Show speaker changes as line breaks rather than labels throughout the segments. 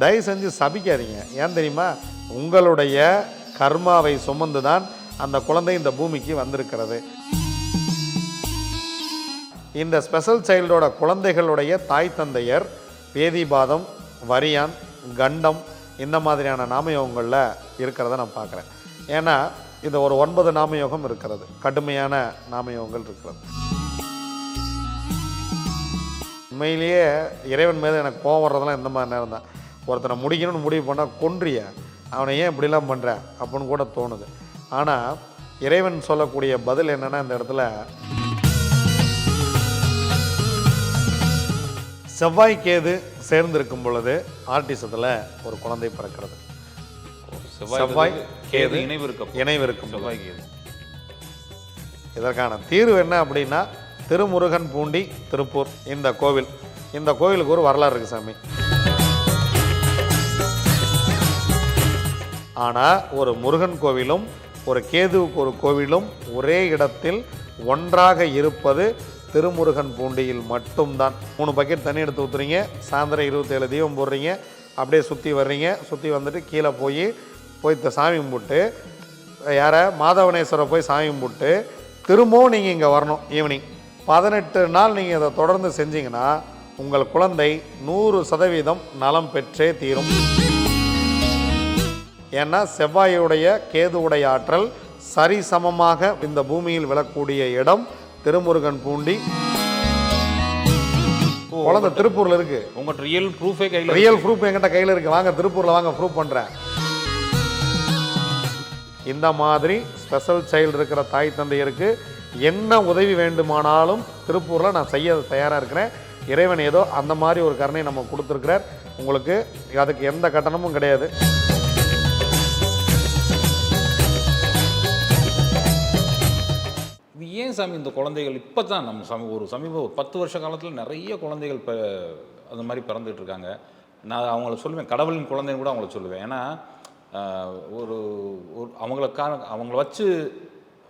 தயவு செஞ்சு சபிக்காதீங்க. ஏன் தெரியுமா? உங்களுடைய கர்மாவை சுமந்து தான் அந்த குழந்தை இந்த பூமிக்கு வந்திருக்கிறது. இந்த ஸ்பெஷல் சைல்டோட குழந்தைகளுடைய தாய் தந்தையர் வேதிபாதம் வரியான் கண்டம் இந்த மாதிரியான நாமயோகங்களில் இருக்கிறத நான் பார்க்குறேன். ஏன்னா இது ஒரு ஒன்பது நாமயோகம் இருக்கிறது. கடுமையான நாமயோகங்கள் இருக்கிறது. உண்மையிலேயே இறைவன் மீது எனக்கு கோவம் வர்றதெல்லாம் இந்த மாதிரி நேரம் தான் ஒருத்தனை முடிக்கணும்னு முடிவு பண்ணால் கொன்றிய. அவனை ஏன் இப்படிலாம் பண்ணுற அப்படின்னு கூட தோணுது. ஆனால் இறைவன் சொல்லக்கூடிய பதில் என்னென்னா இந்த இடத்துல செவ்வாய் கேது சேர்ந்திருக்கும் பொழுது ஆர்டிசத்தில் ஒரு குழந்தை பிறக்கிறது. செவ்வாய், கேது,
இணைவு இருக்க
இணைவு இருக்கும்.
செவ்வாய் கேது.
இதற்கான தீர்வு என்ன அப்படின்னா திருமுருகன் பூண்டி திருப்பூர் இந்த கோவில். இந்த கோவிலுக்கு ஒரு வரலாறு இருக்கு சாமி. ஆனால் ஒரு முருகன் கோவிலும் ஒரு கேதுவுக்கு ஒரு கோவிலும் ஒரே இடத்தில் ஒன்றாக இருப்பது திருமுருகன் பூண்டியில் மட்டும்தான். மூணு பக்கெட் தண்ணி எடுத்து ஊற்றுறீங்க சாயந்தரம் இருபத்தேழு தீபம் போடுறீங்க அப்படியே சுற்றி வர்றீங்க சுற்றி வந்துட்டு கீழே போய் போய் த- சாமி கும்பிட்டு யாரை? மாதவனேஸ்வரை போய் சாமி கும்பிட்டு திரும்பவும் நீங்கள் இங்கே வரணும் ஈவினிங் பதினெட்டு நாள் நீங்கள் இதை தொடர்ந்து செஞ்சீங்கன்னா உங்கள் குழந்தை நூறு சதவீதம் நலம் பெற்றே தீரும். ஏன்னா செவ்வாயுடைய கேதுவுடைய ஆற்றல் சரிசமமாக இந்த பூமியில் விழக்கூடிய இடம் திருமுருகன் பூண்டி. குழந்தை திருப்பூர்ல இருக்கு.
உங்கள்கிட்ட ரியல் ப்ரூஃபே கையில்
ரியல் ப்ரூஃப் என்கிட்ட கையில் இருக்கு. வாங்க திருப்பூர்ல வாங்க ப்ரூஃப் பண்றேன். இந்த மாதிரி ஸ்பெஷல் சைல்டு இருக்கிற தாய் தந்தையருக்கு என்ன உதவி வேண்டுமானாலும் திருப்பூரில் நான் செய்ய தயாராக இருக்கிறேன். இறைவன் ஏதோ அந்த மாதிரி ஒரு கருணை நம்ம கொடுத்துருக்கிறார். உங்களுக்கு அதுக்கு எந்த கட்டணமும் கிடையாது.
ஏன் சாமி இந்த குழந்தைகள் இப்போ தான் நம்ம சம ஒரு சமீப ஒரு பத்து வருஷ காலத்தில் நிறைய குழந்தைகள் இப்போ அந்த மாதிரி பிறந்துகிட்டு இருக்காங்க. நான் அவங்கள சொல்லுவேன் கடவுளின் குழந்தைன்னு கூட அவங்கள சொல்லுவேன். ஏன்னா ஒரு ஒரு அவங்கள அவங்கள வச்சு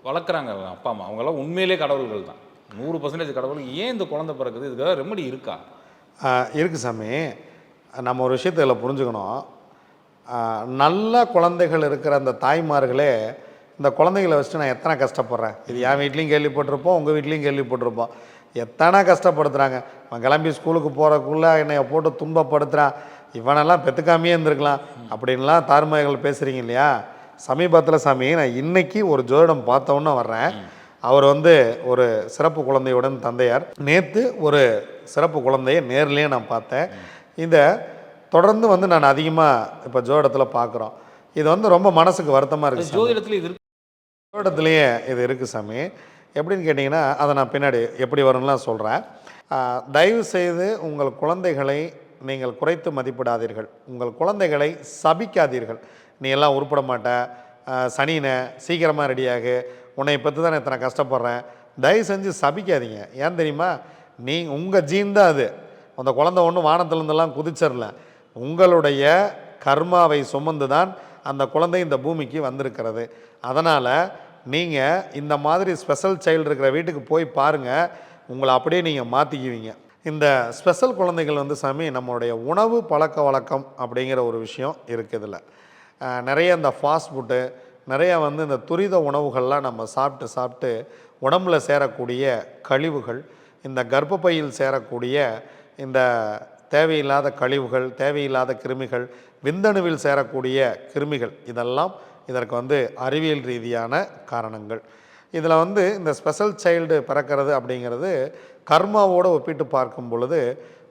வளர்க்குறாங்க அப்பா அம்மா. அவங்களாம் உண்மையிலே கடவுள்கள் தான். நூறு பர்சன்டேஜ் கடவுள். ஏன் இந்த குழந்தை பிறக்குது? இதுக்காக ரெமடி இருக்கா?
இருக்குது இருக்கு சாமி. நம்ம ஒரு விஷயத்தை இதில் புரிஞ்சுக்கணும். நல்ல குழந்தைகள் இருக்கிற அந்த தாய்மார்களே இந்த குழந்தைங்களை வச்சுட்டு நான் எத்தனை கஷ்டப்படுறேன்? இது என் வீட்லேயும் கேள்விப்பட்டிருப்போம் உங்கள் வீட்லேயும் கேள்விப்பட்டிருப்போம் எத்தனை கஷ்டப்படுத்துகிறாங்க அவன் கிளம்பி ஸ்கூலுக்கு போகிறக்குள்ளே என்னை போட்டு துன்பப்படுத்துகிறான் இவனெல்லாம் பெற்றுக்காமையே இருந்திருக்கலாம். அப்படின்லாம் தார்மகள் பேசுகிறீங்க இல்லையா? சமீபத்தில் சாமி நான் இன்னைக்கு ஒரு ஜோதிடம் பார்த்தவொன்னே வர்றேன். அவர் வந்து ஒரு சிறப்பு குழந்தையுடன் தந்தையார். நேற்று ஒரு சிறப்பு குழந்தையை நேர்லேயே நான் பார்த்தேன். இதை தொடர்ந்து வந்து நான் அதிகமாக இப்போ ஜோதிடத்தில் பார்க்குறோம் இது வந்து ரொம்ப மனசுக்கு வருத்தமாக இருக்குது
ஜோதிடத்தில் இது இருக்கு.
இது இருக்குது சாமி. எப்படின்னு கேட்டிங்கன்னா அதை நான் பின்னாடி எப்படி வரும்லாம் சொல்கிறேன் தயவு செய்து உங்கள் குழந்தைகளை நீங்கள் குறைத்து மதிப்பிடாதீர்கள். உங்கள் குழந்தைகளை சபிக்காதீர்கள். நீ எல்லாம் உருப்பட மாட்ட. சனினை சீக்கிரமாக ரெடியாகு. உன்னை பற்றி தான் இத்தனை கஷ்டப்படுறேன். தயவு செஞ்சு சபிக்காதீங்க. ஏன் தெரியுமா? நீ உங்கள் ஜீன் தான் அது. அந்த குழந்தை ஒன்றும் வானத்துலேருந்துலாம் குதிச்சிடல உங்களுடைய கர்மாவை சுமந்து தான் அந்த குழந்தை இந்த பூமிக்கு வந்திருக்கிறது. அதனால் நீங்கள் இந்த மாதிரி ஸ்பெஷல் சைல்டு இருக்கிற வீட்டுக்கு போய் பாருங்கள் உங்களை அப்படியே நீங்கள் மாற்றிக்குவீங்க இந்த ஸ்பெஷல் குழந்தைகள் வந்து சாமி நம்மளுடைய உணவு பழக்க வழக்கம் அப்படிங்கிற ஒரு விஷயம் இருக்குது இதில் நிறைய இந்த ஃபாஸ்ட் ஃபுட்டு நிறைய வந்து இந்த துரித உணவுகள்லாம் நம்ம சாப்பிட்டு சாப்பிட்டு உடம்புல சேரக்கூடிய கழிவுகள் இந்த கர்ப்பப்பையில் சேரக்கூடிய இந்த தேவையில்லாத கழிவுகள் தேவையில்லாத கிருமிகள் விந்தணுவில் சேரக்கூடிய கிருமிகள் இதெல்லாம் இதற்கு வந்து அறிவியல் ரீதியான காரணங்கள். இதில் வந்து இந்த ஸ்பெஷல் சைல்டு பிறக்கிறது அப்படிங்கிறது கர்மாவோடு ஒப்பிட்டு பார்க்கும் பொழுது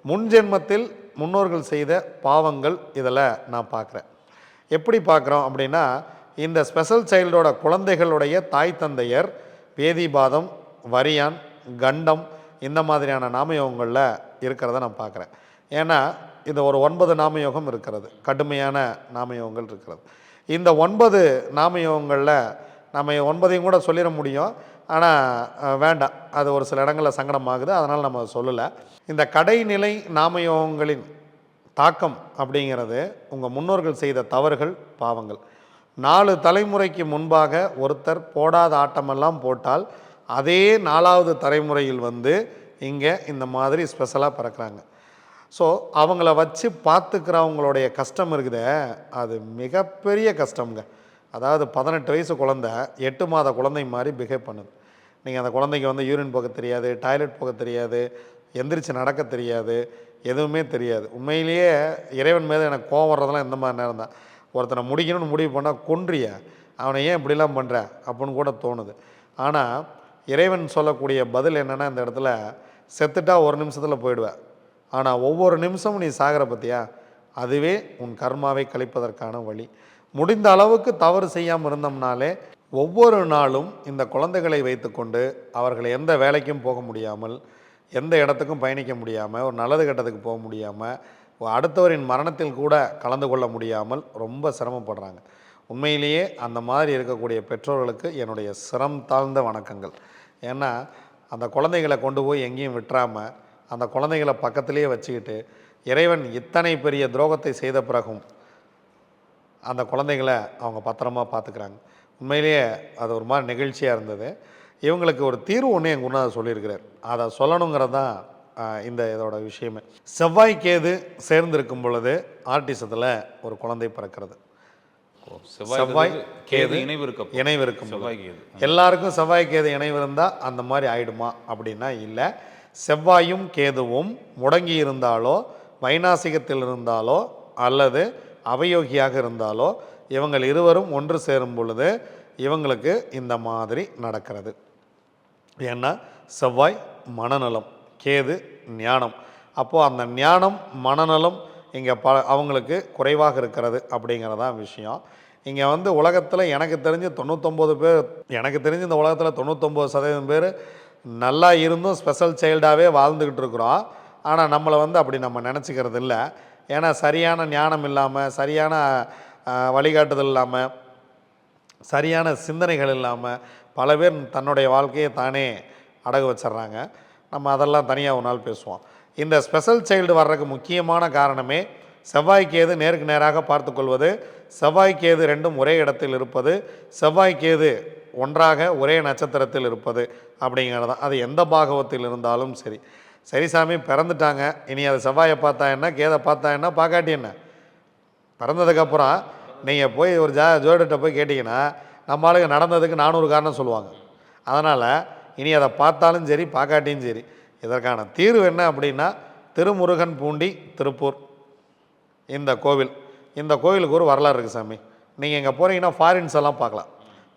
முன்ஜென்மத்தில் முன்னோர்கள் செய்த பாவங்கள் இதில் நான் பார்க்குறேன். எப்படி பார்க்குறோம் அப்படின்னா இந்த ஸ்பெஷல் சைல்டோட குழந்தைகளுடைய தாய் தந்தையர் வேதிபாதம் வரியான் கண்டம் இந்த மாதிரியான நாமயோகங்களில் இருக்கிறத நான் பார்க்குறேன். ஏன்னா இது ஒரு ஒன்பது நாமயோகம் இருக்கிறது. கடுமையான நாமயோகங்கள் இருக்கிறது. இந்த ஒன்பது நாமயோகங்களில் நம்ம ஒன்பதையும் கூட சொல்லிட முடியும். ஆனால் வேண்டாம். அது ஒரு சில இடங்களில் சங்கடமாகுது. அதனால் நம்ம சொல்லலை. இந்த கடைநிலை நாமயோகங்களின் தாக்கம் அப்படிங்கிறது உங்கள் முன்னோர்கள் செய்த தவறுகள் பாவங்கள். நாலு தலைமுறைக்கு முன்பாக ஒருத்தர் போடாத ஆட்டமெல்லாம் போட்டால் அதே நாலாவது தலைமுறையில் வந்து இங்கே இந்த மாதிரி ஸ்பெஷலாக பிறக்கிறாங்க. ஸோ அவங்கள வச்சு பார்த்துக்கிறவங்களுடைய கஷ்டம் இருக்குதே அது மிகப்பெரிய கஷ்டம்ங்க. அதாவது பதினெட்டு வயசு குழந்த எட்டு மாத குழந்தை மாதிரி பிஹேவ் பண்ணுது. நீங்கள் அந்த குழந்தைக்கு வந்து யூரின் போக தெரியாது டாய்லெட் போக தெரியாது எந்திரிச்சு நடக்க தெரியாது எதுவுமே தெரியாது. உண்மையிலேயே இறைவன் மீது எனக்கு கோவம் வர்றதெல்லாம் இந்த மாதிரி நேரம் தான். ஒருத்தனை முடிக்கணும்னு முடிவு பண்ணால் கொன்றிய அவனை ஏன் இப்படிலாம் பண்ணுற அப்படின்னு கூட தோணுது. ஆனால் இறைவன் சொல்லக்கூடிய பதில் என்னென்னா இந்த இடத்துல செத்துட்டா ஒரு நிமிஷத்தில் போயிடுவேன் ஆனால் ஒவ்வொரு நிமிஷமும் நீ சாகிற பார்த்தியா அதுவே உன் கர்மாவை கழிப்பதற்கான வழி. முடிந்த அளவுக்கு தவறு செய்யாமல் இருந்தோம்னாலே ஒவ்வொரு நாளும் இந்த குழந்தைகளை வைத்துக்கொண்டு அவர்கள் எந்த வேலைக்கும் போக முடியாமல் எந்த இடத்துக்கும் பயணிக்க முடியாமல் ஒரு நல்லது கெட்டதுக்கு போக முடியாமல் அடுத்தவரின் மரணத்தில் கூட கலந்து கொள்ள முடியாமல் ரொம்ப சிரமப்படுறாங்க. உண்மையிலேயே அந்த மாதிரி இருக்கக்கூடிய பெற்றோர்களுக்கு என்னுடைய சிரம் தாழ்ந்த வணக்கங்கள். ஏன்னா அந்த குழந்தைகளை கொண்டு போய் எங்கேயும் விட்டுறாமல் அந்த குழந்தைகளை பக்கத்திலேயே வச்சுக்கிட்டு இறைவன் இத்தனை பெரிய துரோகத்தை செய்த பிறகும் அந்த குழந்தைகளை அவங்க பத்திரமா பார்த்துக்கிறாங்க. உண்மையிலேயே அது ஒரு மாதிரி நிகழ்ச்சியாக இருந்தது. இவங்களுக்கு ஒரு தீர்வு ஒன்று என் குருநாதர் சொல்லியிருக்கிறார். அதை சொல்லணுங்கிறது தான் இந்த இதோட விஷயமே. செவ்வாய் கேது சேர்ந்திருக்கும் பொழுது ஆர்டிசத்தில் ஒரு குழந்தை பிறக்கிறது.
செவ்வாய் கேது இணைவு இருக்க
இணைவு இருக்கும்.
செவ்வாய் கேது.
எல்லாருக்கும் செவ்வாய் கேது இணைவு இருந்தால் அந்த மாதிரி ஆயிடுமா அப்படின்னா இல்லை. செவ்வாயும் கேதுவும் முடங்கி இருந்தாலோ வைநாசிகத்தில் இருந்தாலோ அல்லது அவயோகியாக இருந்தாலோ இவங்கள் இருவரும் ஒன்று சேரும் பொழுது இவங்களுக்கு இந்த மாதிரி நடக்கிறது. ஏன்னா செவ்வாய் மனநலம் கேது ஞானம். அப்போது அந்த ஞானம் மனநலம் இங்கே ப அவங்களுக்கு குறைவாக இருக்கிறது அப்படிங்கிறதான் விஷயம். இங்கே வந்து உலகத்தில் எனக்கு தெரிஞ்சு தொண்ணூத்தொம்பது பேர் எனக்கு தெரிஞ்சு இந்த உலகத்தில் தொண்ணூத்தொம்பது சதவீதம் பேர் நல்லா இருந்தும் ஸ்பெஷல் சைல்டாகவே வாழ்ந்துக்கிட்டு இருக்கிறோம். ஆனால் நம்மளை வந்து அப்படி நம்ம நினச்சிக்கிறது இல்லை. ஏன்னா சரியான ஞானம் இல்லாமல் சரியான வழிகாட்டுதல் இல்லாமல் சரியான சிந்தனைகள் இல்லாமல் பல பேர் தன்னுடைய வாழ்க்கையை தானே அடகு வச்சிடுறாங்க. நம்ம அதெல்லாம் தனியாக ஒரு நாள் பேசுவோம். இந்த ஸ்பெஷல் சைல்டு வர்றதுக்கு முக்கியமான காரணமே செவ்வாய்க்கேது நேருக்கு நேராக பார்த்துக்கொள்வது செவ்வாய்க்கேது ரெண்டும் ஒரே இடத்தில் இருப்பது செவ்வாய்க்கேது ஒன்றாக ஒரே நட்சத்திரத்தில் இருப்பது அப்படிங்கிறது தான் அது எந்த பாகவத்தில் இருந்தாலும் சரி. சரி சாமி பிறந்துட்டாங்க. இனி அது செவ்வாயை பார்த்தா என்ன? கேதை பார்த்தா என்ன? பார்க்காட்டி என்ன? பிறந்ததுக்கப்புறம் நீங்கள் போய் ஒரு ஜா ஜோடிட்ட போய் கேட்டிங்கன்னா நம்ம ஆளுங்க நடந்ததுக்கு நானூறு காரணம் சொல்லுவாங்க. அதனால் இனி அதை பார்த்தாலும் சரி பார்க்காட்டியும் சரி இதற்கான தீர்வு என்ன அப்படின்னா திருமுருகன் பூண்டி திருப்பூர். இந்த கோவில். இந்த கோவிலுக்கு ஒரு வரலாறு இருக்குது சாமி. நீங்கள் இங்கே போகிறீங்கன்னா ஃபாரின்ஸ் எல்லாம் பார்க்கலாம்.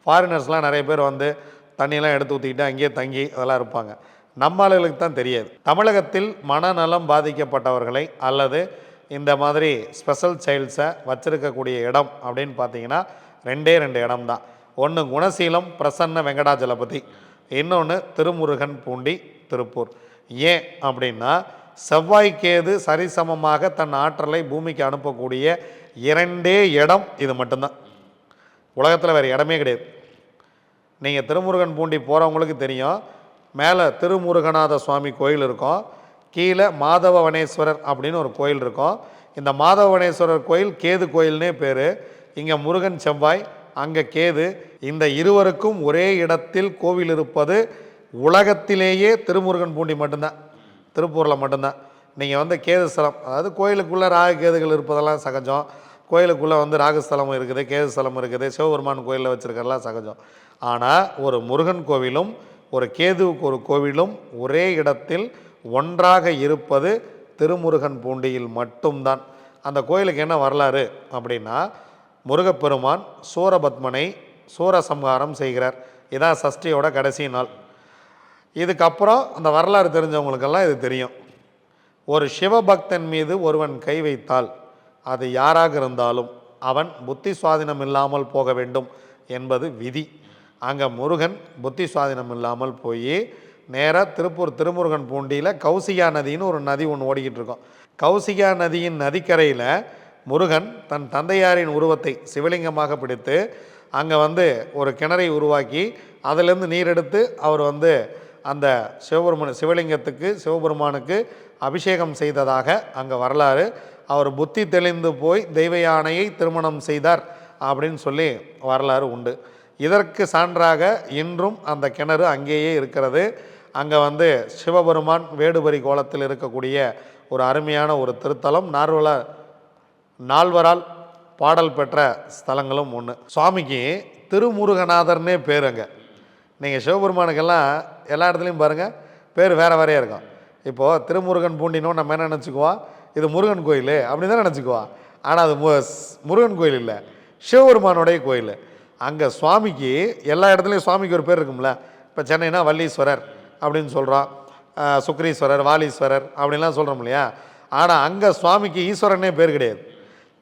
ஃபாரினர்ஸ்லாம் நிறைய பேர் வந்து தண்ணியெல்லாம் எடுத்து ஊற்றிக்கிட்டு அங்கேயே தங்கி அதெல்லாம் இருப்பாங்க. நம்ம ஆளுகளுக்கு தான் தெரியாது. தமிழகத்தில் மனநலம் பாதிக்கப்பட்டவர்களை அல்லது இந்த மாதிரி ஸ்பெஷல் சைல்ட்ஸை வச்சுருக்கக்கூடிய இடம் அப்படின்னு பார்த்தீங்கன்னா ரெண்டே ரெண்டு இடம் தான். ஒன்று குணசீலம் பிரசன்ன வெங்கடாஜலபதி. இன்னொன்று திருமுருகன் பூண்டி திருப்பூர். ஏன் அப்படின்னா செவ்வாய்க்கேது சரிசமமாக தன் ஆற்றலை பூமிக்கு அனுப்பக்கூடிய இரண்டே இடம் இது மட்டும்தான். உலகத்தில் வேறு இடமே கிடையாது. நீங்கள் திருமுருகன் பூண்டி போகிறவங்களுக்கு தெரியும். மேலே திருமுருகநாத சுவாமி கோயில் இருக்கும். கீழே மாதவவனேஸ்வரர் அப்படின்னு ஒரு கோயில் இருக்கும். இந்த மாதவனேஸ்வரர் கோயில் கேது கோயில்னே பேர். இங்கே முருகன் செவ்வாய் அங்கே கேது. இந்த இருவருக்கும் ஒரே இடத்தில் கோவில் இருப்பது உலகத்திலேயே திருமுருகன் பூண்டி மட்டும்தான். திருப்பூரில் மட்டும்தான். நீங்கள் வந்து கேது ஸ்தலம் அதாவது கோயிலுக்குள்ளே ராகு கேதுகள் இருப்பதெல்லாம் சகஜம். கோயிலுக்குள்ளே வந்து ராகுஸ்தலம் இருக்குது கேதுஸ்தலம் இருக்குது சிவபெருமான் கோயிலில் வச்சுருக்கலாம் சகஜம். ஆனால் ஒரு முருகன் கோவிலும் ஒரு கேதுவுக்கு ஒரு கோவிலும் ஒரே இடத்தில் ஒன்றாக இருப்பது திருமுருகன் பூண்டியில் மட்டும்தான். அந்த கோயிலுக்கு என்ன வரலாறு அப்படின்னா முருகப்பெருமான் சூரபத்மனை சூரசம்ஹாரம் செய்கிறார். இதான் சஷ்டியோட கடைசி நாள். இதுக்கப்புறம் அந்த வரலாறு தெரிஞ்சவங்களுக்கெல்லாம் இது தெரியும். ஒரு சிவபக்தன் மீது ஒருவன் கை வைத்தால் அது யாராக இருந்தாலும் அவன் புத்தி சுவாதீனம் இல்லாமல் போக வேண்டும் என்பது விதி. அங்கே முருகன் புத்தி சுவாதீனம் இல்லாமல் போய் நேராக திருப்பூர் திருமுருகன் பூண்டியில் கௌசிகா நதின்னு ஒரு நதி ஒன்று ஓடிக்கிட்டு இருக்கோம். கௌசிகா நதியின் நதிக்கரையில் முருகன் தன் தந்தையாரின் உருவத்தை சிவலிங்கமாக பிடித்து அங்கே வந்து ஒரு கிணறை உருவாக்கி அதிலிருந்து நீர் எடுத்து அவர் வந்து அந்த சிவபெருமான் சிவலிங்கத்துக்கு சிவபெருமானுக்கு அபிஷேகம் செய்ததாக அங்கே வரலாறு. அவர் புத்தி தெளிந்து போய் தெய்வ யானையை திருமணம் செய்தார் அப்படின்னு சொல்லி வரலாறு உண்டு. இதற்கு சான்றாக இன்றும் அந்த கிணறு அங்கேயே இருக்கிறது. அங்கே வந்து சிவபெருமான் வேடுபரி கோலத்தில் இருக்கக்கூடிய ஒரு அருமையான ஒரு திருத்தலம். நார்வல நால்வரால் பாடல் பெற்ற ஸ்தலங்களும் ஒன்று சுவாமிக்கு திருமுருகநாதர்னே பேர் அங்கே. நீங்கள் சிவபெருமானுக்கெல்லாம் எல்லா இடத்துலையும் பாருங்கள் பேர் வேறு வேறையாக இருக்கும். இப்போது திருமுருகன் பூண்டினோம் நம்ம என்ன நினச்சிக்குவோம் இது முருகன் கோயில் அப்படின்னு தான் நினச்சிக்குவோம் ஆனால் அது மு- முருகன் கோயில் இல்லை. சிவபெருமானுடைய கோயில். அங்கே சுவாமிக்கு எல்லா இடத்துலையும் சுவாமிக்கு ஒரு பேர் இருக்கும்ல. இப்போ சென்னைனா வல்லீஸ்வரர் அப்படின்னு சொல்கிறோம் சுக்ரீஸ்வரர் வாலீஸ்வரர் அப்படின்லாம் சொல்கிறோம் இல்லையா? ஆனால் அங்கே சுவாமிக்கு ஈஸ்வரனே பேர் கிடையாது.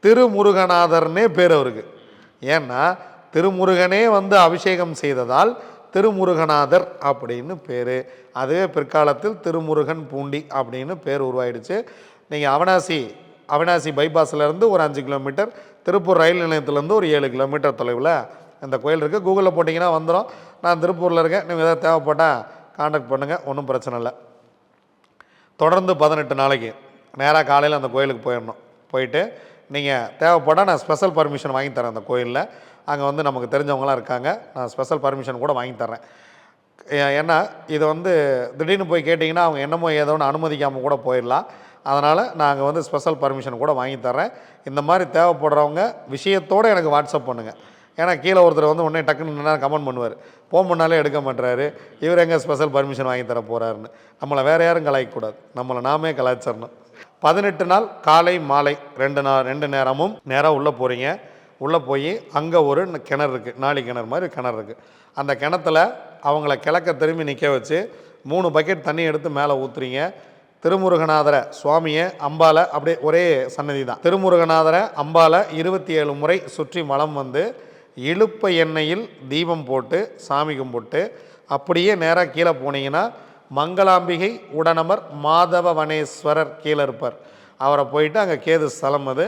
திருமுருகநாதர்னே பேர் அவருக்கு. ஏன்னா திருமுருகனே வந்து அபிஷேகம் செய்ததால் திருமுருகநாதர் அப்படின்னு பேர். அதுவே பிற்காலத்தில் திருமுருகன் பூண்டி அப்படின்னு பேர் உருவாயிடுச்சு. நீங்கள் அவனாசி அவினாசி bypassல-இருந்து ஒரு அஞ்சு கிலோமீட்டர் திருப்பூர் ரயில் நிலையத்துலேருந்து ஒரு ஏழு கிலோமீட்டர் தொலைவில் இந்த கோயில் இருக்குது கூகுளில் போட்டிங்கன்னா வந்துடும் நான் திருப்பூரில் இருக்கேன். நீங்கள் எதாவது தேவைப்பட்டால் காண்டாக்ட் பண்ணுங்கள் ஒன்றும் பிரச்சனை இல்லை. தொடர்ந்து பதினெட்டு நாளைக்கு நேராக காலையில் அந்த கோயிலுக்கு போயிடணும். போயிட்டு நீங்கள் தேவைப்பட்டால் நான் ஸ்பெஷல் பர்மிஷன் வாங்கி தரேன் அந்த கோயிலில். அங்கே வந்து நமக்கு தெரிஞ்சவங்களாம் இருக்காங்க. நான் ஸ்பெஷல் பர்மிஷன் கூட வாங்கி தர்றேன். ஏன்னா இது வந்து திடீர்னு போய் கேட்டிங்கன்னா அவங்க என்னமோ ஏதோ ஒன்று அனுமதிக்காமல் கூட போயிடலாம். அதனால் நாங்கள் வந்து ஸ்பெஷல் பர்மிஷன் கூட வாங்கி தர்றேன். இந்த மாதிரி தேவைப்படுறவங்க விஷயத்தோடு எனக்கு வாட்ஸ்அப் பண்ணுங்கள் ஏன்னா கீழே ஒருத்தர் வந்து உடனே டக்குன்னு கமெண்ட் பண்ணுவார். ஃபோன் பண்ணாலே எடுக்க மாட்டுறாரு இவர் எங்கே ஸ்பெஷல் பர்மிஷன் வாங்கி தர போகிறாருன்னு நம்மளை வேறு யாரும் கலாய்க்கக்கூடாது. நம்மளை நாமே கலாய்ச்சிடணும். பதினெட்டு நாள் காலை மாலை ரெண்டு நாள் ரெண்டு நேரமும் நேராக உள்ளே போகிறீங்க உள்ளே போய் அங்கே ஒரு கிணறு இருக்குது நாலி கிணறு மாதிரி கிணறு இருக்குது அந்த கிணத்துல அவங்கள கிழக்க திரும்பி நிற்க வச்சு மூணு பக்கெட் தண்ணி எடுத்து மேலே ஊற்றுறீங்க திருமுருகநாதரை சுவாமியை அம்பால அப்படியே ஒரே சன்னதி தான். திருமுருகநாதரை அம்பால இருபத்தி ஏழு முறை சுற்றி மலம் வந்து இழுப்ப எண்ணெயில் தீபம் போட்டு சாமி கும்பிட்டு அப்படியே நேராக கீழே போனீங்கன்னா மங்களாம்பிகை உடனமர் மாதவவனேஸ்வரர் கீழே இருப்பார். அவரை போயிட்டு அங்கே கேது ஸ்தலம் அது.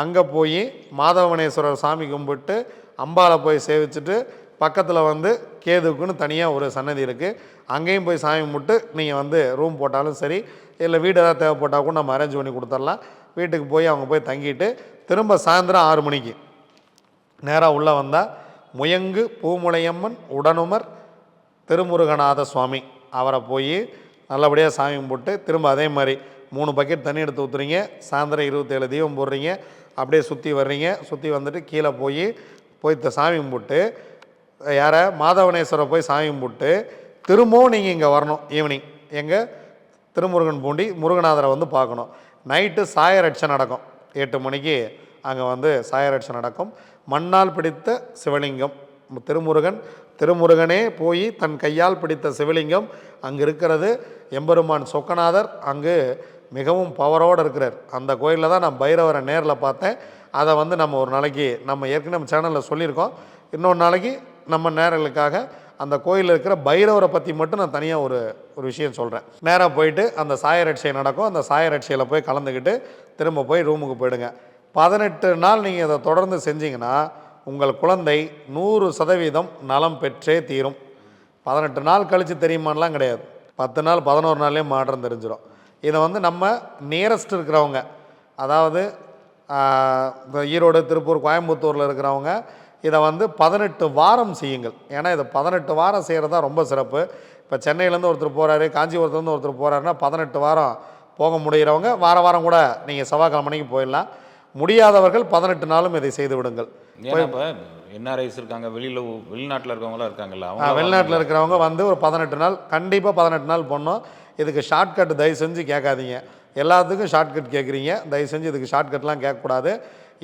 அங்கே போய் மாதவனேஸ்வரர் சாமி கும்பிட்டு அம்பாவை போய் சேவிச்சுட்டு பக்கத்தில் வந்து கேதுக்குன்னு தனியாக ஒரு சன்னதி இருக்குது அங்கேயும் போய் சாமி கும்பிட்டு நீங்கள் வந்து ரூம் போட்டாலும் சரி இல்லை வீடு ஏதாவது தேவைப்பட்டால் கூட நம்ம அரேஞ்ச் பண்ணி கொடுத்துடலாம். வீட்டுக்கு போய் அவங்க போய் தங்கிட்டு திரும்ப சாயந்தரம் ஆறு மணிக்கு. நேராக உள்ளே வந்தால் முயங்கு பூமுளையம்மன் உடனுமர் திருமுருகநாத சுவாமி. அவரை போய் நல்லபடியாக சாமி கும்பிட்டு திரும்ப அதே மாதிரி மூணு பக்கெட் தண்ணி எடுத்து ஊற்றுறீங்க சாயந்தரம் இருபத்தேழு தீபம் போடுறீங்க. அப்படியே சுற்றி வர்றீங்க. சுற்றி வந்துட்டு கீழே போய் போய் சாமி கும்பிட்டு யாரை? மாதவனேஸ்வரை போய் சாமி கும்பிட்டு திரும்பவும் நீங்கள் இங்கே வரணும் ஈவினிங் எங்கே? திருமுருகன் பூண்டி முருகநாதரை வந்து பார்க்கணும். நைட்டு சாயரட்சை நடக்கும். எட்டு மணிக்கு அங்கே வந்து சாயரட்சை நடக்கும். மண்ணால் பிடித்த சிவலிங்கம். திருமுருகன் திருமுருகனே போய் தன் கையால் பிடித்த சிவலிங்கம் அங்கே இருக்கிறது. எம்பெருமான் சொக்கநாதர் அங்கு மிகவும் பவரோடு இருக்கிறார். அந்த கோயிலில் தான் நான் பைரவரை நேரில் பார்த்தேன். அதை வந்து நம்ம ஒரு நாளைக்கு நம்ம ஏற்கனவே நம்ம சேனலில் சொல்லியிருக்கோம். இன்னொரு நாளைக்கு நம்ம நேரங்களுக்காக அந்த கோயிலில் இருக்கிற பைரவரை பற்றி மட்டும் நான் தனியாக ஒரு ஒரு விஷயம் சொல்கிறேன் நேராக போயிட்டு அந்த சாயரட்சை நடக்கும். அந்த சாயரட்சையில் போய் கலந்துக்கிட்டு திரும்ப போய் ரூமுக்கு போயிடுங்க. பதினெட்டு நாள் நீங்கள் இதை தொடர்ந்து செஞ்சீங்கன்னா உங்கள் குழந்தை நூறு சதவீதம் நலம் பெற்றே தீரும். பதினெட்டு நாள் கழித்து தெரியுமான்லாம் கிடையாது. பத்து நாள் பதினோரு நாள்லேயே மாற்றம் தெரிஞ்சிடும் இதை வந்து நம்ம நியரஸ்ட் இருக்கிறவங்க அதாவது இந்த ஈரோடு திருப்பூர் கோயம்புத்தூரில் இருக்கிறவங்க இதை வந்து பதினெட்டு வாரம் செய்யுங்கள். ஏன்னா இதை பதினெட்டு வாரம் செய்கிறது தான் ரொம்ப சிறப்பு. இப்போ சென்னையிலேருந்து ஒருத்தர் போகிறாரு காஞ்சிபுரத்துலேருந்து ஒருத்தர் போகிறாருன்னா பதினெட்டு வாரம் போக முடிகிறவங்க வார வாரம் கூட நீங்கள் செவ்வாய்க்கிழமை மணிக்கு போயிடலாம். முடியாதவர்கள் பதினெட்டு நாளும் இதை செய்து விடுங்கள்.
இப்போ என்ஆர்ஐஸ் இருக்காங்க வெளியில் வெளிநாட்டில் இருக்கவங்களாம் இருக்காங்கல்ல அவங்க
வெளிநாட்டில் இருக்கிறவங்க வந்து ஒரு பதினெட்டு நாள் கண்டிப்பாக பதினெட்டு நாள் பண்ணோம் இதுக்கு ஷார்ட்கட் தயவு செஞ்சு கேட்காதீங்க. எல்லாத்துக்கும் ஷார்ட்கட் கேட்குறீங்க. தயவு செஞ்சு இதுக்கு ஷார்ட்கட்லாம் கேட்கக்கூடாது.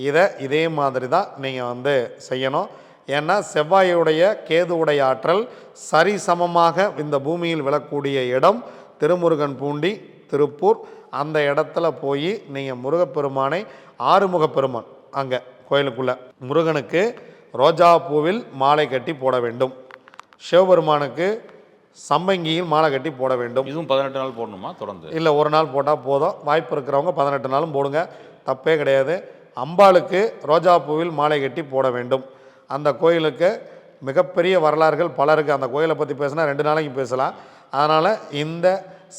இதை இதே மாதிரி தான் நீங்கள் வந்து செய்யணும். ஏன்னா செவ்வாயுடைய கேதுவுடைய ஆற்றல் சரிசமமாக இந்த பூமியில் விழக்கூடிய இடம் திருமுருகன் பூண்டி திருப்பூர். அந்த இடத்துல போய் நீங்கள் முருகப்பெருமானை ஆறுமுகப் பெருமான் அங்கே கோயிலுக்குள்ள. முருகனுக்கு ரோஜா பூவில் மாலை கட்டி போட வேண்டும். சிவபெருமானுக்கு சம்பங்கியில் மாலை கட்டி போட வேண்டும்.
இதுவும் பதினெட்டு நாள் போடணுமா தொடர்ந்து?
இல்லை ஒரு நாள் போட்டால் போதும். வாய்ப்பு இருக்கிறவங்க பதினெட்டு நாளும் போடுங்க. தப்பே கிடையாது. அம்பாளுக்கு ரோஜா பூவில் மாலை கட்டி போட வேண்டும். அந்த கோயிலுக்கு மிகப்பெரிய வரலாறுகள் பலருக்கு அந்த கோயிலை பற்றி பேசினா ரெண்டு நாளைக்கு பேசலாம். அதனால் இந்த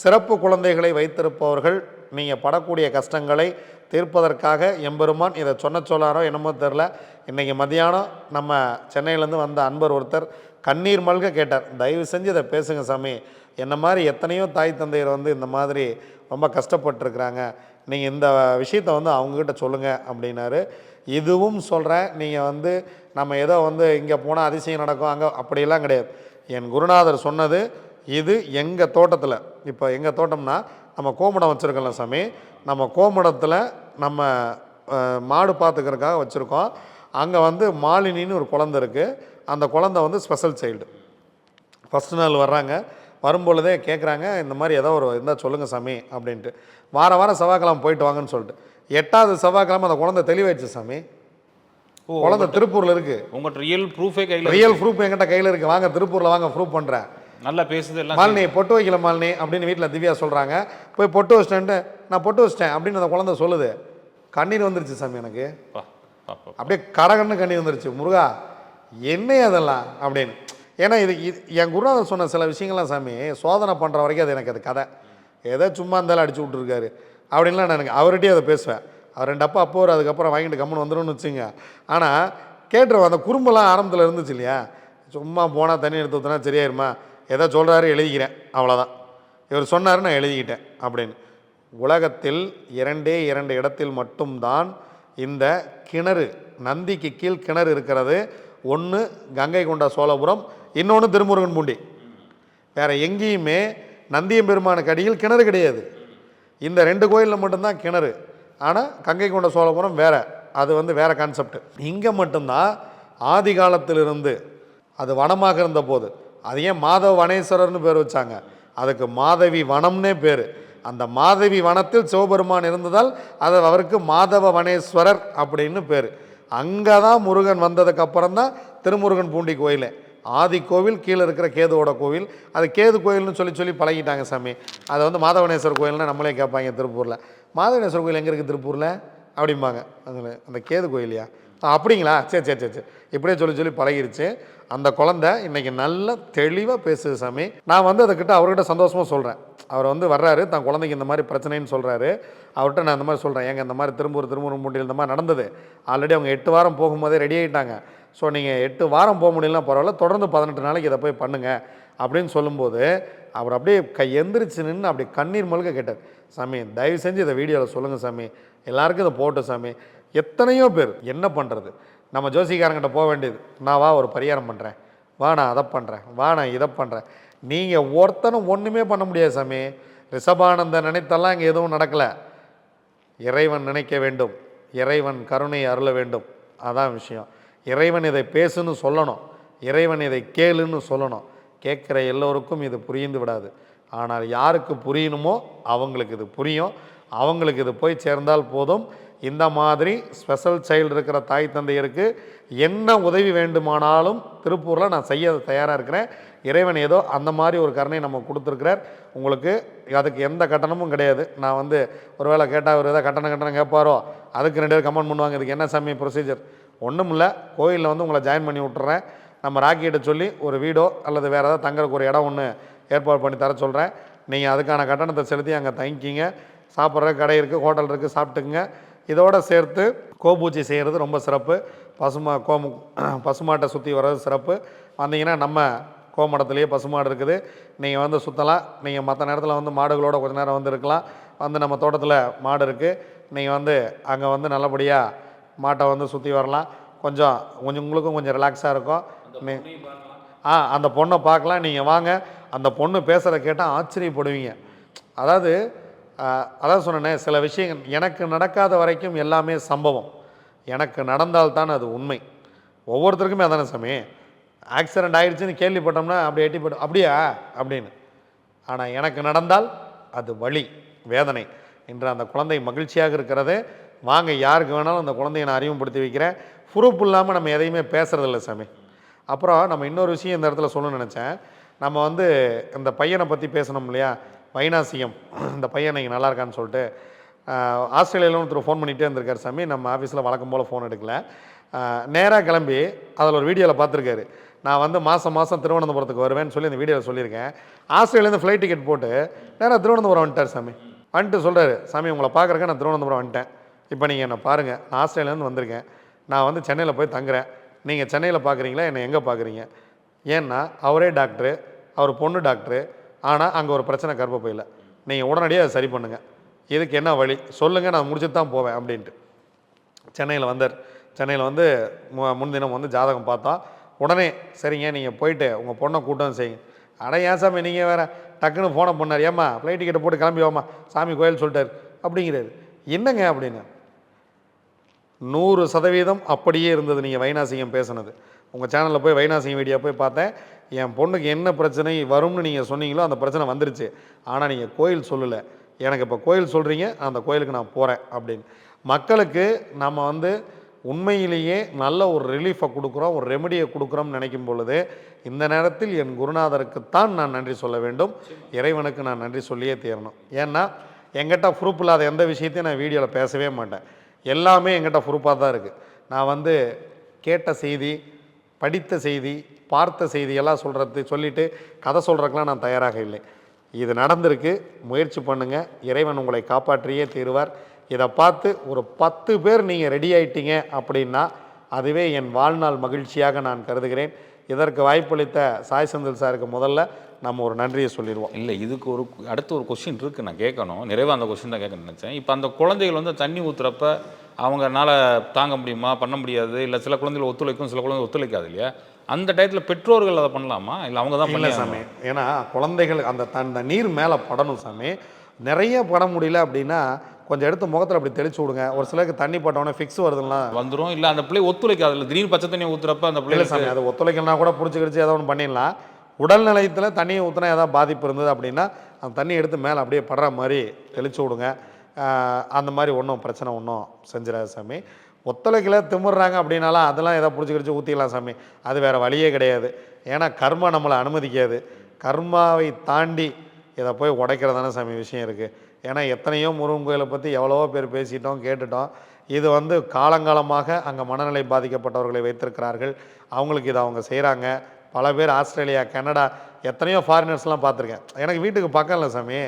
சிறப்பு குழந்தைகளை வைத்திருப்பவர்கள் நீங்கள் படக்கூடிய கஷ்டங்களை தீர்ப்பதற்காக எம்பெருமான் இதை சொன்ன சொல்லாரோ என்னமோ தெரில இன்றைக்கி மதியானம் நம்ம சென்னையிலேருந்து வந்த அன்பர் ஒருத்தர் கண்ணீர் மல்க கேட்டார். தயவு செஞ்சு இதை பேசுங்க சாமி. என்ன மாதிரி எத்தனையோ தாய் தந்தையர் வந்து இந்த மாதிரி ரொம்ப கஷ்டப்பட்டிருக்கிறாங்க. நீங்கள் இந்த விஷயத்த வந்து அவங்கக்கிட்ட சொல்லுங்கள் அப்படின்னாரு. இதுவும் சொல்கிறேன் நீங்கள் வந்து நம்ம ஏதோ வந்து இங்கே போனால் அதிசயம் நடக்கும் அங்கே அப்படியெல்லாம் கிடையாது. என் குருநாதர் சொன்னது இது எங்கள் தோட்டத்தில் இப்போ எங்கள் தோட்டம்னா நம்ம கோமடம் வச்சுருக்கோம்ல சாமி. நம்ம கோமடத்தில் நம்ம மாடு பார்த்துக்கிறதுக்காக வச்சுருக்கோம். அங்கே வந்து மாலினின்னு ஒரு குழந்தை இருக்குது அந்த குழந்தை வந்து ஸ்பெஷல் சைல்டு. ஃபஸ்ட் நாள் வர்றாங்க. வரும்பொழுதே கேட்குறாங்க இந்த மாதிரி ஏதோ ஒரு இருந்தால் சொல்லுங்கள் சாமி அப்படின்ட்டு. வார வாரம் செவ்வாய்க்கிழமை போயிட்டு வாங்கன்னு சொல்லிட்டு. எட்டாவது செவ்வாய்க்கிழமை அந்த குழந்தை தெளிவாயிடுச்சு சாமி.
ஓ
குழந்தை திருப்பூரில் இருக்குது
உங்கள்கிட்ட ரியல் ப்ரூஃபே கையில்
ரியல் ப்ரூஃப் என்கிட்ட கையில் இருக்குது வாங்க திருப்பூரில் வாங்க ப்ரூஃப் பண்ணுறேன்
நல்லா பேசுது எல்லாம்
மாலினி பொட்டு வைக்கல மாலினி அப்படின்னு வீட்டில் திவ்யா சொல்கிறாங்க போய் பொட்டு வச்சிட்டேன்ட்டு நான் பொட்டு வச்சிட்டேன் அப்படின்னு அந்த குழந்தை சொல்லுது. கண்ணீர் வந்துருச்சு சாமி எனக்கு. அப்படியே கடகன்னு கண்ணீர் வந்துருச்சு. முருகா என்ன அதெல்லாம் அப்படின்னு. ஏன்னா இது இது என் குருநாதர் சொன்ன சில விஷயங்கள்லாம் சாமி சோதனை பண்ணுற வரைக்கும் அது எனக்கு அது கதை. ஏதோ சும்மா இருந்தாலும் அடிச்சு விட்ருக்காரு அப்படின்லாம் நான் எனக்கு அவர்கிட்டயே அதை பேசுவேன். அவர் ரெண்டு அப்பா அப்போ ஒரு அதுக்கப்புறம் வாங்கிட்டு கம்முன்னு வந்துடும்னு வச்சுங்க. ஆனால் கேட்டுருவோம் அந்த குறும்பெல்லாம் ஆரம்பத்தில் இருந்துச்சு இல்லையா? சும்மா போனால் தண்ணி எடுத்து ஊற்றினா சரியாயிருமா? ஏதோ சொல்கிறாரு எழுதிக்கிறேன். அவ்வளோதான் இவர் சொன்னார் நான் எழுதிக்கிட்டேன் அப்படின்னு. உலகத்தில் இரண்டே இரண்டு இடத்தில் மட்டும்தான் இந்த கிணறு நந்திக்கு கீழ் கிணறு இருக்கிறது. ஒன்று கங்கை கொண்ட சோழபுரம் இன்னொன்று திருமுருகன் பூண்டி. வேறு எங்கேயுமே நந்தியம்பெருமானுக்கு அடியில் கிணறு கிடையாது. இந்த ரெண்டு கோயிலில் மட்டும்தான் கிணறு. ஆனால் கங்கை கொண்ட சோழபுரம் வேறு. அது வந்து வேறு கான்செப்ட் இங்கே மட்டும்தான் ஆதி காலத்திலிருந்து அது வனமாக இருந்த போது. அது ஏன் மாதவ வனேஸ்வரர்னு பேர் வச்சாங்க. அதுக்கு மாதவி வனம்னே பேர். அந்த மாதவி வனத்தில் சிவபெருமான் இருந்ததால் அது அவருக்கு மாதவ வனேஸ்வரர் அப்படின்னு பேர். அங்கே தான் முருகன் வந்ததுக்கு அப்புறம் தான் திருமுருகன் பூண்டி கோயில். ஆதி கோவில் கீழே இருக்கிற கேதுவோட கோவில். அது கேது கோயில்னு சொல்லி சொல்லி பழகிட்டாங்க சாமி. அதை வந்து மாதவனேஸ்வரர் கோயில்னு நம்மளே கேட்பாங்க திருப்பூரில். மாதவனேஸ்வரர் கோயில் எங்கே இருக்குது திருப்பூரில்? அப்படிம்பாங்க. அதில் அந்த கேது கோயிலையா அப்படிங்களா? சரி சரி சரி சரி. இப்படியே சொல்லி சொல்லி பழகிருச்சு. அந்த குழந்தை இன்னைக்கு நல்லா தெளிவாக பேசுது சாமி. நான் வந்து அதுக்கிட்ட அவர்கிட்ட சந்தோஷமாக சொல்கிறேன் அவர் வந்து வர்றாரு தான் குழந்தைக்கு இந்த மாதிரி பிரச்சனைன்னு சொல்கிறாரு அவர்கிட்ட நான் இந்த மாதிரி சொல்கிறேன் ஏங்க இந்த மாதிரி திரும்பூர் திரும்பூர் மூட்டியில் இந்த மாதிரி நடந்தது. ஆல்ரெடி அவங்க எட்டு வாரம் போகும்போதே ரெடி ஆகிட்டாங்க ஸோ நீங்கள் எட்டு வாரம் போக முடியலனா பரவாயில்ல தொடர்ந்து பதினெட்டு நாளைக்கு இதை போய் பண்ணுங்கள் அப்படின்னு சொல்லும்போது அவர் அப்படியே கை எந்திரிச்சு நின்று அப்படி கண்ணீர் மழுக கேட்டார். சாமி தயவு செஞ்சு இதை வீடியோவில் சொல்லுங்கள் சாமி. எல்லாருக்கும் இதை போட்டு சாமி. எத்தனையோ பேர் என்ன பண்ணுறது நம்ம ஜோசிக்காரங்கிட்ட போக வேண்டியது. நான் வா ஒரு பரிகாரம் பண்ணுறேன் வா நான் அதை பண்ணுறேன் வா நான் இதை பண்ணுறேன் நீங்கள் ஒருத்தனும் ஒன்றுமே பண்ண முடியாது சாமி. ரிஷபானந்த நினைத்தெல்லாம் இங்கே எதுவும் நடக்கலை. இறைவன் நினைக்க வேண்டும். இறைவன் கருணை அருள வேண்டும். அதான் விஷயம். இறைவன் இதை பேசுன்னு சொல்லணும். இறைவன் இதை கேளுன்னு சொல்லணும். கேட்குற எல்லோருக்கும் இது புரிந்து விடாது. ஆனால் யாருக்கு புரியணுமோ அவங்களுக்கு இது புரியும். அவங்களுக்கு இது போய் சேர்ந்தால் போதும். இந்த மாதிரி ஸ்பெஷல் சைல்டு இருக்கிற தாய் தந்தையருக்கு என்ன உதவி வேண்டுமானாலும் திருப்பூரில் நான் செய்ய தயாராக இருக்கிறேன். இறைவன் ஏதோ அந்த மாதிரி ஒரு கருணை நம்ம கொடுத்துருக்கிறார். உங்களுக்கு அதுக்கு எந்த கட்டணமும் கிடையாது. நான் வந்து ஒருவேளை கேட்டால் ஒரு ஏதாவது கட்டணம் கட்டணம் கேட்பாரோ? அதுக்கு ரெண்டு பேர் கமெண்ட் பண்ணுவாங்க. இதுக்கு என்ன சாமி ப்ரொசீஜர் ஒன்றும் இல்லை. கோயிலில் வந்து உங்களை ஜாயின் பண்ணி விட்டுறேன். நம்ம ராக்கிட்ட சொல்லி ஒரு வீடோ அல்லது வேறு ஏதாவது தங்கறதுக்கு ஒரு இடம் ஒன்று ஏற்பாடு பண்ணி தர சொல்கிறேன் நீங்கள் அதுக்கான கட்டணத்தை செலுத்தி அங்கே தங்கிக்கிங்க. சாப்பிட்ற கடை இருக்குது ஹோட்டல் இருக்குது சாப்பிட்டுக்குங்க. இதோட சேர்த்து கோபூஜை செய்கிறது ரொம்ப சிறப்பு. பசுமா கோமு பசுமாட்டை சுற்றி வர்றது சிறப்பு. வந்தீங்கன்னா நம்ம கோமடத்துலேயே பசுமாடு இருக்குது. நீங்கள் வந்து சுற்றலாம் நீங்கள் மற்ற நேரத்தில் வந்து மாடுகளோட கொஞ்ச நேரம் வந்து இருக்கலாம். வந்து நம்ம தோட்டத்தில் மாடு இருக்குது நீங்கள் வந்து அங்கே வந்து நல்லபடியாக மாட்டை வந்து சுற்றி வரலாம். கொஞ்சம் கொஞ்சம் உங்களுக்கும் கொஞ்சம் ரிலாக்ஸாக இருக்கும். நீ ஆ அந்த பொண்ணை பார்க்கலாம். நீங்கள் வாங்க. அந்த பொண்ணு பேசுகிறத கேட்டால் ஆச்சரியப்படுவீங்க. அதாவது அதான் சொன்னேன் சில விஷயங்கள் எனக்கு நடக்காத வரைக்கும் எல்லாமே சம்பவம். எனக்கு நடந்தால்தான் அது உண்மை. ஒவ்வொருத்தருக்குமே அதானே சாமி? ஆக்சிடென்ட் ஆயிடுச்சுன்னு கேள்விப்பட்டோம்னா அப்படி எட்டி போட்டு அப்படியா? அப்படின்னு. ஆனால் எனக்கு நடந்தால் அது வலி வேதனை. என்று அந்த குழந்தை மகிழ்ச்சியாக இருக்கிறது. வாங்க யாருக்கு வேணாலும் அந்த குழந்தையை நான் அறிமுகப்படுத்தி வைக்கிறேன். ப்ரூஃப் இல்லாமல் நம்ம எதையுமே பேசுகிறதில்ல சாமி. அப்புறம் நம்ம இன்னொரு விஷயம் இந்த இடத்துல சொல்லணும்னு நினச்சேன். நம்ம வந்து இந்த பையனை பற்றி பேசணும் இல்லையா? வைனாசியம் இந்த பையன் நீங்கள் நல்லா இருக்கான்னு சொல்லிட்டு ஆஸ்திரேலியாவில் ஒருத்தர் ஃபோன் பண்ணிகிட்டே இருந்திருக்காரு சாமி. நம்ம ஆஃபீஸில் வழக்கம் போல் ஃபோன் எடுக்கல. நேராக கிளம்பி அதில் ஒரு வீடியோவில் பார்த்துருக்காரு. நான் வந்து மாதம் மாதம் திருவனந்தபுரத்துக்கு வருவேன்னு சொல்லி அந்த வீடியோவில் சொல்லியிருக்கேன். ஆஸ்திரேலியிலேருந்து ஃப்ளைட் டிக்கெட் போட்டு நேராக திருவனந்தபுரம் வந்துட்டார் சாமி. வந்துட்டு சொல்கிறாரு சாமி உங்களை பார்க்குறக்க நான் திருவனந்தபுரம் வந்துட்டேன். இப்போ நீங்கள் என்னை பாருங்கள் நான் ஆஸ்திரேலியாலேருந்து வந்திருக்கேன். நான் வந்து சென்னையில் போய் தங்குறேன். நீங்கள் சென்னையில் பார்க்குறீங்களா? என்னை எங்கே பார்க்குறீங்க? ஏன்னா அவரே டாக்டரு அவர் பொண்ணு டாக்டரு ஆனால் அங்கே ஒரு பிரச்சனை கர்ப்பப்பையில் நீங்கள் உடனடியாக அதை சரி பண்ணுங்கள் இதுக்கு என்ன வழி? சொல்லுங்கள் நான் முடிச்சுட்டு தான் போவேன் அப்படின்ட்டு. சென்னையில் வந்தார். சென்னையில் வந்து மு- முன்தினம் வந்து ஜாதகம் பார்த்தா உடனே சரிங்க நீங்கள் போயிட்டு உங்கள் பொண்ணை கூட்டம் செய்யுங்க. அட ஏன் சாமி நீங்கள் வேறு டக்குன்னு ஃபோனை பண்ணார். ஏம்மா ஃப்ளைட் டிக்கெட்டை போட்டு கிளம்பி வாமா சாமி கோயில் சொல்லிட்டார். அப்படிங்கிறாரு. என்னங்க அப்படின்னு நூறு சதவீதம் அப்படியே இருந்தது நீங்கள் வைணாசிங்கம் பேசுனது. உங்கள் சேனலில் போய் வைநாசிகம் வீடியோ போய் பார்த்தேன். என் பொண்ணுக்கு என்ன பிரச்சனை வரும்னு நீங்கள் சொன்னீங்களோ அந்த பிரச்சனை வந்துருச்சு. ஆனால் நீங்கள் கோயில் சொல்லலை. எனக்கு இப்போ கோயில் சொல்கிறீங்க அந்த கோயிலுக்கு நான் போகிறேன் அப்படின்னு. மக்களுக்கு நம்ம வந்து உண்மையிலேயே நல்ல ஒரு ரிலீஃபை கொடுக்குறோம் ஒரு ரெமெடியை கொடுக்குறோம்னு நினைக்கும் பொழுது இந்த நேரத்தில் என் குருநாதருக்குத்தான் நான் நன்றி சொல்ல வேண்டும். இறைவனுக்கு நான் நன்றி சொல்லியே தீரணும். ஏன்னா என்கிட்ட ப்ரூஃப் இல்லாத எந்த விஷயத்தையும் நான் வீடியோவில் பேசவே மாட்டேன். எல்லாமே என்கிட்ட ப்ரூஃபாக தான் இருக்குது நான் வந்து கேட்ட செய்தி படித்த செய்தி பார்த்த செய்தியெல்லாம் சொல்கிறது சொல்லிவிட்டு கதை சொல்கிறதுக்கெலாம் நான் தயாராக இல்லை. இது நடந்திருக்கு. முயற்சி பண்ணுங்கள் இறைவன் உங்களை காப்பாற்றியே தீருவார். இதை பார்த்து ஒரு பத்து பேர் நீங்கள் ரெடி ஆயிட்டீங்க அப்படின்னா அதுவே என் வாழ்நாள் மகிழ்ச்சியாக நான் கருதுகிறேன். இதற்கு வாய்ப்பளித்த சாய் செந்தில் சாருக்கு முதல்ல நம்ம ஒரு நன்றியை சொல்லிடுவோம்.
இல்லை இதுக்கு ஒரு அடுத்த ஒரு கொஸ்டின் இருக்குது நான் கேட்கணும். நிறைவாக அந்த கொஸ்டின் தான் கேட்க நினச்சேன். இப்போ அந்த குழந்தைகள் வந்து தண்ணி ஊற்றுறப்ப அவங்கனால தாங்க முடியுமா? பண்ண முடியாது. இல்லை சில குழந்தைகள் ஒத்துழைக்கும் சில குழந்தைகள் ஒத்துழைக்காது இல்லையா? அந்த டயத்தில் பெற்றோர்கள் அதை பண்ணலாமா? இல்லை அவங்க தான் பண்ணல
சாமி. ஏன்னா குழந்தைகள் அந்த த- அந்த நீர் மேலே படணும் சாமி. நிறைய பட முடியல அப்படின்னா கொஞ்சம் எடுத்து முகத்தில் அப்படி தெளிச்சு விடுங்க. ஒரு சிலருக்கு தண்ணி பட்டவொடனே ஃபிக்ஸ் வருதுன்னா
வந்துடும் இல்லை அந்த பிள்ளை ஒத்துழைக்காது. இல்லை திடீர்னு பச்சை தண்ணி ஊற்றுறப்ப அந்த பிள்ளை
சாமி அது ஒத்துழைக்கலாம் கூட பிடிச்சி கிடிச்சு ஏதோ ஒன்று பண்ணிடலாம். உடல் நிலையத்தில் தண்ணியை ஊற்றினா ஏதாவது பாதிப்பு இருந்தது அப்படின்னா அந்த தண்ணி எடுத்து மேலே அப்படியே படுற மாதிரி தெளிச்சு விடுங்க. அந்த மாதிரி ஒன்றும் பிரச்சனை ஒன்றும் செஞ்சிடாது சாமி. ஒத்தலைக்கில் திமிர்றாங்க அப்படின்னாலாம் அதெல்லாம் எதாவது பிடிச்சி கிடிச்சி ஊற்றிக்கலாம் சாமி. அது வேறு வழியே கிடையாது. ஏன்னா கர்மா நம்மளை அனுமதிக்காது. கர்மாவை தாண்டி இதை போய் உடைக்கிறதான சாமி விஷயம் இருக்குது ஏன்னா எத்தனையோ முருகன் கோயிலை பற்றி எவ்வளவோ பேர் பேசிட்டோம் கேட்டுட்டோம். இது வந்து காலங்காலமாக அங்கே மனநிலை பாதிக்கப்பட்டவர்களை வைத்திருக்கிறார்கள். அவங்களுக்கு இதை அவங்க செய்கிறாங்க பல பேர் ஆஸ்திரேலியா கனடா எத்தனையோ ஃபாரினர்ஸ்லாம் பார்த்துருக்கேன். எனக்கு வீட்டுக்கு பக்கம் இல்லை சாமி.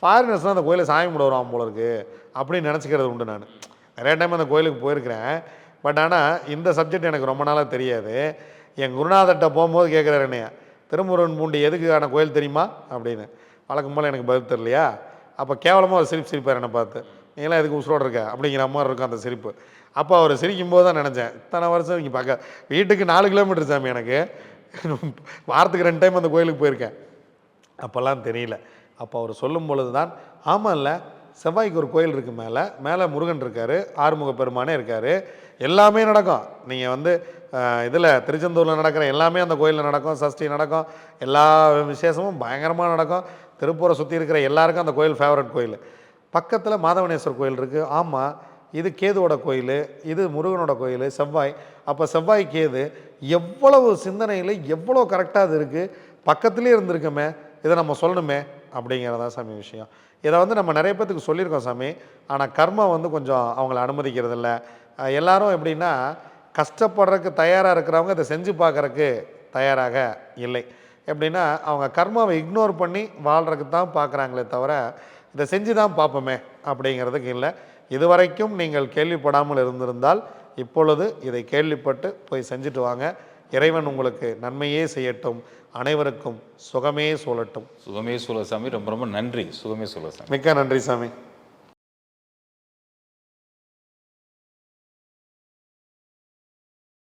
ஃபாரினர்ஸ்லாம் அந்த கோயிலை சாமி கூட வருவான் போல இருக்குது அப்படின்னு நினச்சிக்கிறது உண்டு நான். நிறைய டைம் அந்த கோயிலுக்கு போயிருக்கிறேன். பட் ஆனால் இந்த சப்ஜெக்ட் எனக்கு ரொம்ப நாளாக தெரியாது. என் குருநாதர்கிட்ட போகும்போது கேட்குறாரு என்னைய திருமுருகன் பூண்டி எதுக்கான கோயில் தெரியுமா? அப்படின்னு. வழக்கம் போல் எனக்கு பதில் தெரியலையா? அப்போ கேவலமாக ஒரு சிரிப்பு சிரிப்பார் என்னை பார்த்து. நீங்களாம் எதுக்கு உசுரோடு இருக்க? அப்படிங்கிற மாதிரி இருக்கும் அந்த சிரிப்பு. அப்போ அவர் சிரிக்கும் போது தான் நினச்சேன். இத்தனை வருஷம் இங்கே பார்க்க வீட்டுக்கு நாலு கிலோமீட்டர் சாமி எனக்கு. வாரத்துக்கு ரெண்டு டைம் அந்த கோயிலுக்கு போயிருக்கேன். அப்போல்லாம் தெரியல. அப்போ அவர் சொல்லும் பொழுது தான் ஆமாம் இல்லை செவ்வாய்க்கு ஒரு கோயில் இருக்குது மேலே மேலே முருகன் இருக்கார் ஆறுமுக பெருமானே இருக்கார் எல்லாமே நடக்கும். நீங்கள் வந்து இதில் திருச்செந்தூரில் நடக்கிற எல்லாமே அந்த கோயிலில் நடக்கும் சஷ்டி நடக்கும் எல்லா விசேஷமும் பயங்கரமாக நடக்கும். திருப்பூரை சுற்றி இருக்கிற எல்லாருக்கும் அந்த கோயில் ஃபேவரட் கோயில். பக்கத்தில் மாதவனேஸ்வர் கோயில் இருக்குது ஆமாம் இது கேதுவோட கோயில் இது முருகனோட கோயில் செவ்வாய். அப்போ செவ்வாய் கேது எவ்வளவு சிந்தனையில் எவ்வளோ கரெக்டாக அது இருக்குது பக்கத்துலேயே இருந்திருக்குமே இதை நம்ம சொல்லணுமே அப்படிங்கிறதா சாமி விஷயம். இதை வந்து நம்ம நிறைய பேத்துக்கு சொல்லியிருக்கோம் சாமி. ஆனால் கர்மம் வந்து கொஞ்சம் அவங்கள அனுமதிக்கிறது இல்லை எல்லாரும் எப்படின்னா கஷ்டப்படுறதுக்கு தயாராக இருக்கிறவங்க இதை செஞ்சு பார்க்குறக்கு தயாராக இல்லை. எப்படின்னா அவங்க கர்மாவை இக்னோர் பண்ணி வாழ்கிறதுக்கு தான் பார்க்குறாங்களே தவிர இதை செஞ்சு தான் பார்ப்போமே அப்படிங்கிறதுக்கு இல்லை. இதுவரைக்கும் நீங்கள் கேள்விப்படாமல் இருந்திருந்தால் இப்பொழுது இதை கேள்விப்பட்டு போய் செஞ்சுட்டு வாங்க. இறைவன் உங்களுக்கு நன்மையே செய்யட்டும். அனைவருக்கும் சுகமே சூழட்டும்.
சுகமே சுலசாமி ரொம்ப ரொம்ப நன்றி. சுகமே சுலசாமி
மிக்க நன்றி சாமி.